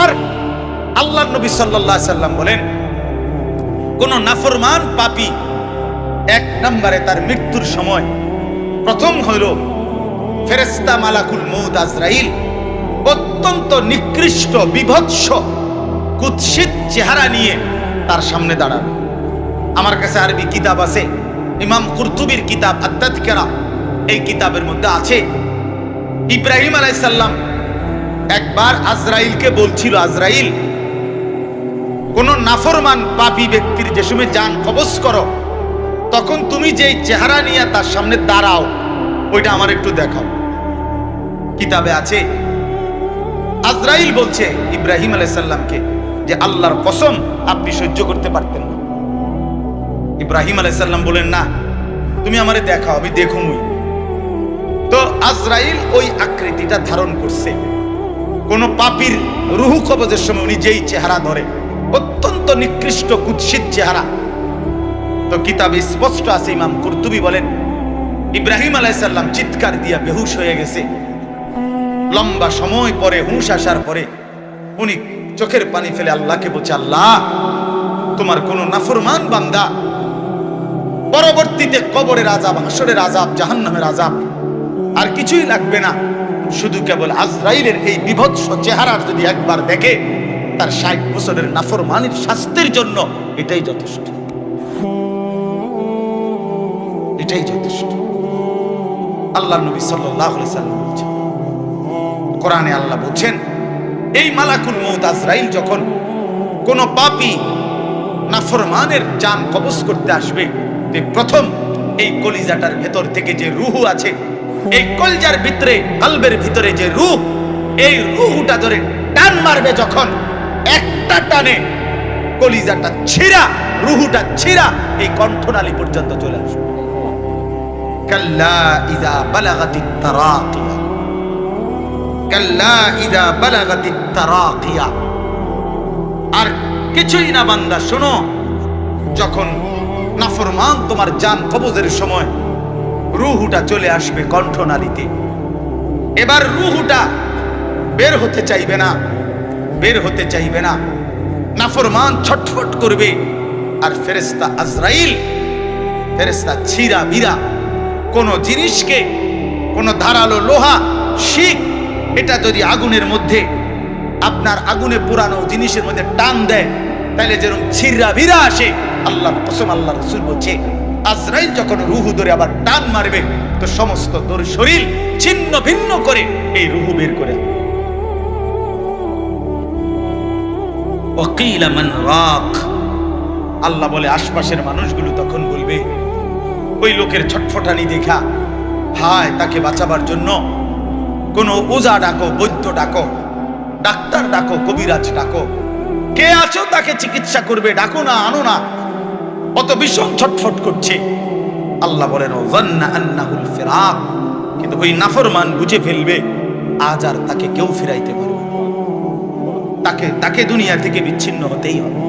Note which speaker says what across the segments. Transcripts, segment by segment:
Speaker 1: আর আল্লাহ নবী আলাইহি সাল্লাম বলেন, কোন নাফরমান পাপী এক নম্বরে তার মৃত্যুর সময় প্রথম হইল ফেরেস্তা মালাকুল মৌদ আজরাইল। অত্যন্ত নিকৃষ্ট, বিভৎস, কুৎসিত চেহারা নিয়ে তার সামনে দাঁড়াবে আমার কাছে আরবি কিতাব আছে, ইমাম কুরতুবির কিতাব আত্মাতিকেরা। এই কিতাবের মধ্যে আছে, ইব্রাহিম আলাইসাল্লাম একবার আজরাইলকে বলছিল, আজরাইল, কোন নাফরমান পাপী ব্যক্তির যে সময় যান কবজ করো। তখন তুমি যেই চেহারা নিয়ে তার সামনে দাঁড়াও, ওইটা আমার একটু দেখাও। কিতাবে আছে, আজরাইল বলছে ইব্রাহিম আলাইসাল্লামকে যে আল্লাহর কসম আপনি সহ্য করতে পারতেন না। ইব্রাহিম আলাইসাল্লাম বলেন, না, তুমি আমারে দেখাও, আমি দেখুমই। তো আজরাইল ওই আকৃতিটা ধারণ করছে। কোন পাপির রুহু কবজের সময় উনি যেই চেহারা ধরে, অত্যন্ত নিকৃষ্ট, কুৎসিত চেহারা। তো কিতাবে স্পষ্ট আছে, ইমাম কুরতুবি বলেন, ইব্রাহিম আলাইসাল্লাম চিৎকার দিয়া বেহুশ হয়ে গেছে। লম্বা সময় পরে, হুঁশ আসার পরে, উনি চোখের পানি ফেলে আল্লাহকে বলছে, আল্লাহ, তোমার কোন নাফরমান বান্দা, পরবর্তীতে কবরের আজাব হাসরের আজাব জাহান্নামের আজাব আর কিছুই লাগবে না। শুধু কেবল আজরাইলের এই বিভৎস চেহারার যদি একবার দেখে, তার ষাট বছরের নাফরমানির শাস্তির জন্য এটাই যথেষ্ট। এটাই যথেষ্ট। আল্লাহ নবী সাল্লাম বলছেন, কোরআনে আল্লাহ বলছেন, এই মালাকুল মৌত আজরাইল যখন কোন পাপী নাফরমানের জান কবজ করতে আসবে প্রথম এই কলিজাটার ভেতর থেকে যে রুহু আছে এই কলজার ভিতরে, কালবের ভিতরে যে রুহ এই রুহুটা ধরে টান মারবে যখন, একটা টানে কলিজাটা ছিঁড়া রুহুটা ছিঁড়া, এই কণ্ঠনালী পর্যন্ত চলে আসবে। কাল্লা ইদা বালাগাতিত তারাকিয়া। কাল্লা ইদা বালাগাতিত তারাকিয়া। আর কিছুই না বান্দা, শোনো, যখন নাফরমান তোমার জান কবজের সময় রুহুটা চলে আসবে কণ্ঠনালীতে। এবার রুহুটা বের হতে চাইবে না, বের হতে চাইবে না। নাফরমান ছটফট করবে। আর ফেরেস্তা আজরাইল ফেরেস্তা ছিরা বিরা কোন জিনিসকে, কোন ধারালো লোহা শিখ এটা যদি আগুনের মধ্যে, আপনার আগুনে পুরানো জিনিসের মধ্যে টান দেয় তাহলে যেরকম ছিররা ভিরা আসে, আল্লাহর কসম আল্লাহ রসুল বলছে আজরাইল যখন রুহু ধরে আবার টান মারবে তো সমস্ত তোর শরীর ছিন্ন ভিন্ন করে এই রুহু বের করে আল্লাহ বলে আশপাশের মানুষগুলো তখন বলবে ওই লোকের ছটফটানি দেখা হায় তাকে বাঁচাবার জন্য কোন ওজা ডাকো বৈদ্য ডাকো ডাক্তার ডাকো কবিরাজ ডাকো। কে আছো তাকে চিকিৎসা করবে? ডাকো না আনো না। অত ভীষণ ছটফট করছে। আল্লাহ বলেন কিন্তু ওই নাফরমান বুঝে ফেলবে, আজ আর তাকে কেউ ফিরাইতে পারবে তাকে তাকে দুনিয়া থেকে বিচ্ছিন্ন হতেই হবে।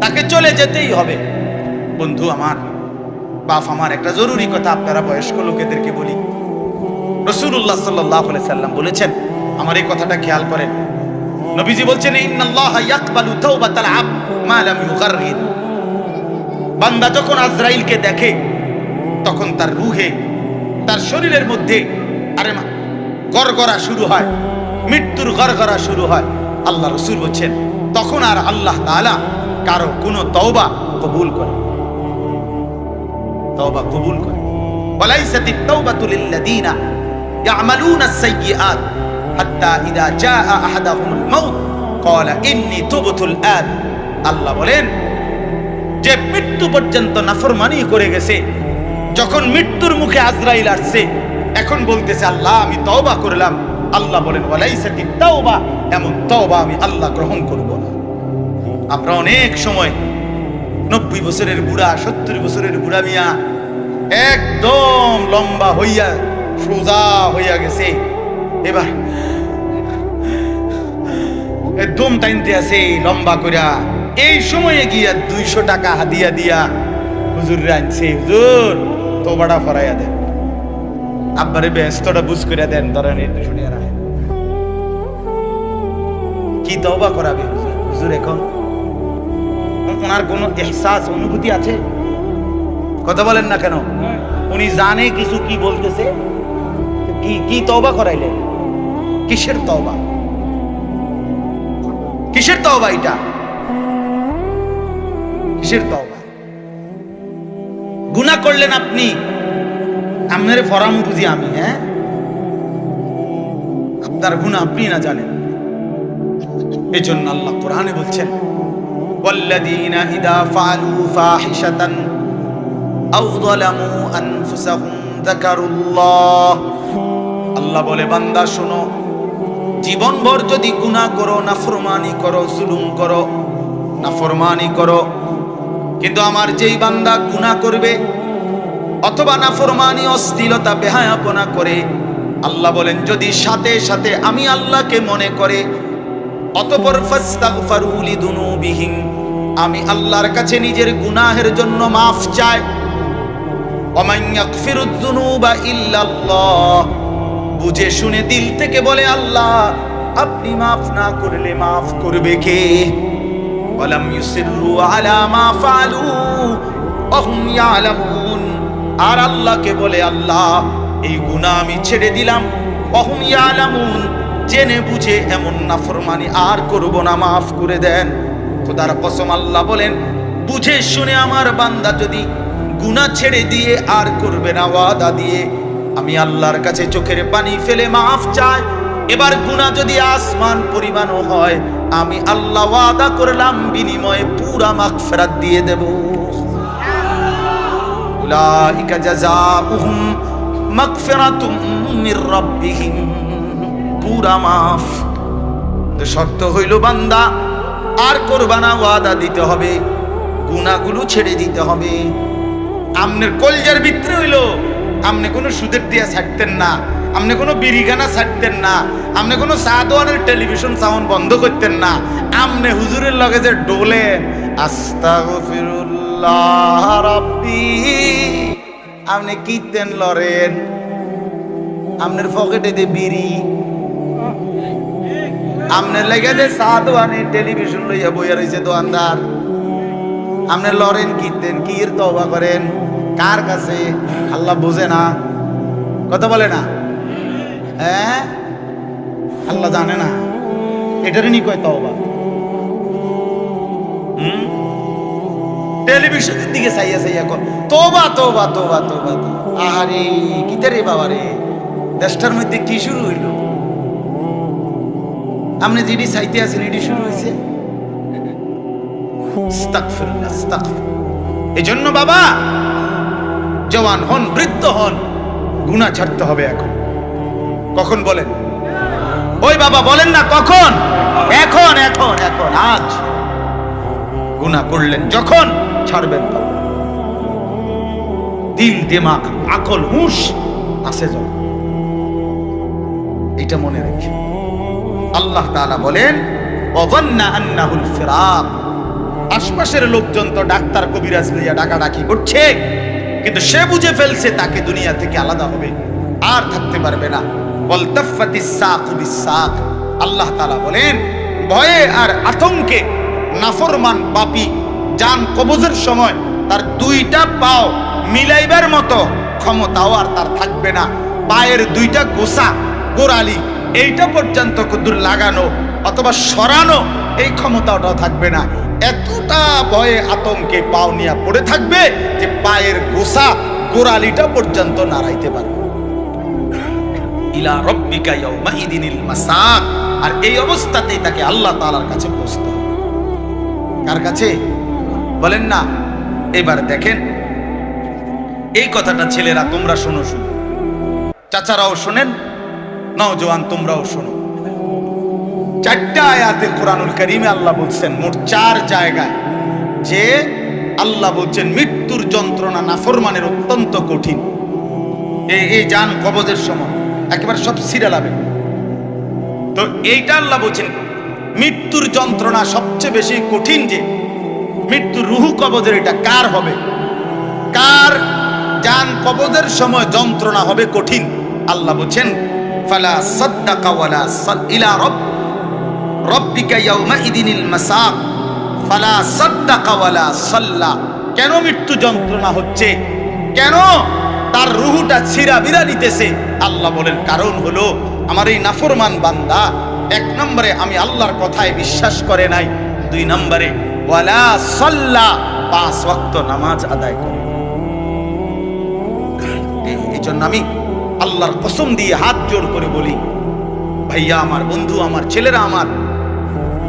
Speaker 1: তাকে চলে যেতেই হবে। বন্ধু আমার, বাপ আমার, একটা জরুরি কথা আপনারা বয়স্ক লোকেদেরকে বলি। রসুল্লাহ সাল্লাহ সাল্লাম বলেছেন, আমার এই কথাটা খেয়াল করেন। নবীজি বলছেন, ইন্নাল্লাহ বান্দা যখন আজরাইলকে দেখে, তখন তার রুহে, তার শরীরের মধ্যে, আরে মা, গড়গড়া শুরু হয়, মৃত্যুর গড়গড়া শুরু হয়। আল্লাহ রসুল বলছেন, তখন আর আল্লাহ তাআলা কারও কোনো তওবা কবুল করে তওবা কবুল করে ওয়ালাইসাতিত তাওবাতু লিল্লাযীনা ইয়ামালুনা আস-সাইয়্যাত হাত্তা ইযা জাআ আহাদাহুমুল মাউত। ক্বালা ইন্নী তুবতুল আন আল্লাহ বলেন যে মৃত্যু পর্যন্ত নাফরমানি করে গেছে, যখন মৃত্যুর মুখে আজরাইল আসছে, এখন বলতেছে, আল্লাহ, আমি তওবা করলাম। আল্লাহ বলেন, ওয়ালাইসাতি তাওবা। এমন তওবা আমি আল্লাহ গ্রহণ করব না। আমরা অনেক সময় নব্বই বছরের বুড়া, সত্তর বছরের বুড়া মিয়া একদম লম্বা হইয়া, সোজা হইয়া গেছে। এবার এ দম টাইনতে আছে, লম্বা কইরা এই সময়ে গিয়া দুইশো টাকা হাদিয়া দিয়া হুজুর আনছে হুজুর তো বাড়া ফরাইয়া দেন। আব্বারে ব্যস্তটা বুঝ করিয়া দেন, ধরেন এই দুশো টাকা রাখেন। কি তওবা করাবে হুজুর? এখন ওনার কোনো এহসাস, অনুভূতি আছে? কথা বলেন না কেন? উনি জানে কিছু কি বলতেছে? কি কি তওবা করাইলেন? কিসের তওবা? কিসের তওবা এটা? কিসের তওবা গুনাহ করলেন আপনি আপনার ফরাম বুঝি আমি হ্যাঁ আপনার গুনাহ আপনি না জানেন এই জন্য আল্লাহ কোরআনে বলছেন والذين إذا فعلوا فاحشة أو ظلموا أنفسهم ذكروا الله আল্লাহ বলে বান্দা শোনো জীবনভর যদি গুনাহ করো নাফরমানি করো জুলুম করো নাফরমানি করো কিন্তু আমার যেই বান্দা গুনাহ করবে অথবা নাফরমানি, অশ্লীলতা, বেহায়াপনা করে, আল্লাহ বলেন, যদি সাথে সাথে আমি আল্লাহকে মনে করে, অতপর আমি আল্লাহর কাছে নিজের গুনাহের জন্য মাফ চাই। বুঝে শুনে দিল থেকে বলে, আল্লাহ, আপনি মাফ না করলে মাফ করবে কে? ওয়ালাম ইউসিররু আলা মা ফালু ওহুম ইয়ালামুন আর আল্লাহকে বলে, আল্লাহ, এই গুনাহ আমি ছেড়ে দিলাম। ওহুম ইয়ালামুন, জেনে বুঝে এমন নাফরমানি আর করব না, মাফ করে দেন। খোদার কসম আল্লাহ বলেন, বুঝে শুনে আমার বান্দা যদি গুনাহ ছেড়ে দিয়ে আর করবে না, ওয়াদা দিয়ে, আমি আল্লাহর কাছে চোখের পানি ফেলে মাফ চাই। এবার গুনাহ যদি আসমান পরিমাণও হয়, আমি আল্লাহ ওয়াদা করলাম, বিনিময়ে পুরা মাগফিরাত দিয়ে দেব। উলাইকা জাযাউহুম মাগফিরাতুম মির রাব্বিহিম। পুরা মাফ। তো শর্ত হইল, বান্দা, আর করবানা ওয়াদা দিতে হবে, গুনাহগুলো ছেড়ে দিতে হবে। আমনের কলজার ভিতরে হইল আপনি কোনো সুদের দিয়া ছাড়তেন না। আপনি কোনো বিরিগানা ছাড়তেন না আপনি কোনো সাদওয়ানের টেলিভিশন সাউন্ড বন্ধ করতেন না আপনি হুজুরের লগে যে ডোলেন, আস্তাগফিরুল্লাহ রাব্বি আপনি কীর্তেন লরেন আপনার পকেটে যে বিড়ি আপনার লেগে যে সাদওয়ানের টেলিভিশন লইয়া বইয়া রয়েছে দোকানদার আপনি লরেন কীর্তেন কির তওবা করেন, কার কাছে, আল্লাহ বুঝে না, কথা বলে না। হ্যাঁ? আল্লাহ জানে না। এটারই নি কয় তওবা। হুম? টেলিভিশনের দিকে চাইয়া চাইয়া কর তোবা তোবা তোবা তোবা আরে কিতে রে বাবা রে? দেশটার মধ্যে কি শুরু হইল? আপনি যেটি চাইতে আছেন, এটি শুরু হয়েছে। এই জন্য বাবা, জওয়ান হন, বৃদ্ধ হন গুণা ছাড়তে হবে এখন। কখন বলেন? ওই বাবা, বলেন না, কখন? এখন এখন এখন, আজ। গুণা করলেন যখন, ছাড়বেন দিল, দিমাগ, আকল, হুঁশ আছে যখন। এটা মনে রেখে। আল্লাহ তাআলা বলেন অবন্না আন্নাহুল ফিরাক। আশপাশের লোকজন তো ডাক্তার কবিরাজ লইয়া ডাকাডাকি করছে, কিন্তু সে বুঝে ফেলছে তাকে দুনিয়া থেকে আলাদা হবে, আর থাকতে পারবে না। আল্লাহ তাআলা বলেন, ভয়ে আর আতঙ্কে নাফরমান পাপী যান কবজের সময় তার দুইটা পাও মিলাইবার মতো ক্ষমতাও আর তার থাকবে না। পায়ের দুইটা গোসা, গোড়ালি, এইটা পর্যন্ত কুদুর লাগানো অথবা সরানো এই ক্ষমতাটাও থাকবে না। এতটা ভয়ে আতঙ্কে পাও নিয়ে পড়ে থাকবে যে পায়ের গোসা, গোড়ালিটা পর্যন্ত নাড়াইতে পারবে। ইলা রব্বিকা ইয়াউমাইদিনিল মাসাক। আর এই অবস্থাতেই তাকে আল্লাহ তাআলার কাছে কার কাছে? বলেন না। এবার দেখেন। এই কথাটা ছেলেরা তোমরা শোনো, শুনো। চাচারাও নওজোয়ান তোমরাও শোনো। চারটা আয়াতে কোরআনুল করিমে আল্লাহ বলছেন, মোট চার জায়গায় যে আল্লাহ বলছেন, মৃত্যুর যন্ত্রণা নাফরমানের অত্যন্ত কঠিন। এই যান কবজের সময়। একেবারে সব সিরালাবে তো এইটা আল্লাহ বলছেন, মৃত্যুর যন্ত্রণা সবচেয়ে বেশি কঠিন যে মৃত্যুর রুহু কবজের এটা কার হবে? কার যান কবজের সময় যন্ত্রণা হবে কঠিন? আল্লাহ বলছেন, ফালা সাদ্দাকা ওয়ালা ইলা রব, রব্বিকা ইয়াউমা ইদিনিল মাসাক ফালা সাদ্দাকা ওয়ালা সাল্লা। কেন মৃত্যু যন্ত্রণা হচ্ছে? কেন তার রুহুটা ছিঁড়া বিড়া নিতেছে আল্লাহ বলেন, কারণ হলো আমার এই নাফরমান বান্দা, এক নম্বরে আমি আল্লাহর কথায় বিশ্বাস করে নাই, দুই নম্বরে ওয়ালা সাল্লা, পাঁচ ওয়াক্ত নামাজ আদায় করে। এই- জন্য আমি আল্লাহর কসম দিয়ে হাত জোড় করে বলি, ভাইয়া আমার, বন্ধু আমার, ছেলেরা আমার,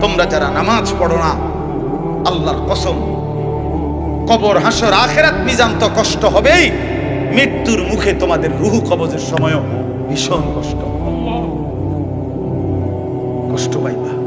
Speaker 1: তোমরা যারা নামাজ পড়ো না, আল্লাহর কসম, কবর হাসর আখেরাত মিজান তো কষ্ট হবেই মৃত্যুর মুখে তোমাদের রুহু কবজের সময়ও ভীষণ কষ্ট। কষ্ট পাইবা।